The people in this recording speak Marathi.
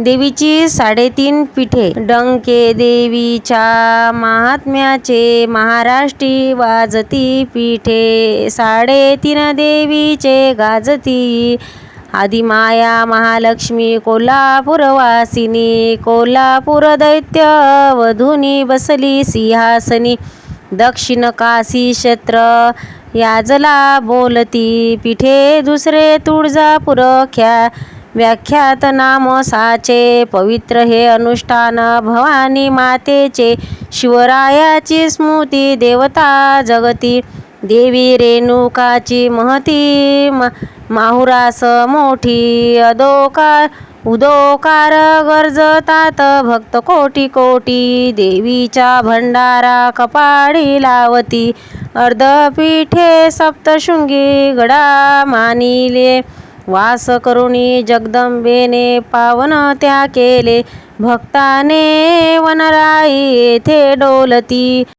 देवीची साडेतीन पीठे. डंके देवीच्या महात्म्याचे महाराष्ट्री वाजती पीठे. साडेतीन देवीचे गाजती आदिमाया महालक्ष्मी कोल्हापूरवासिनी कोल्हापूर दैत्य वधुनी बसली सिंहासनी. दक्षिण काशी क्षेत्र याजला बोलती पिठे दुसरे तुळजापूर ख्या व्याख्यात नाम साचे पवित्र हे अनुष्ठान भवानी मातेचे शिवरायाची स्मृती देवता जगती देवी रेणुकाची महती मा माहुरास मोठी अदोकार उदोकार गरजतात भक्त कोटी कोटी देवीचा भंडारा कपाळी लावती अर्धपीठे सप्तशृंगी गडा मानिले वास करुणी जगदंबेने पावन त्या केले. भक्ताने वनराई येथे डोलती.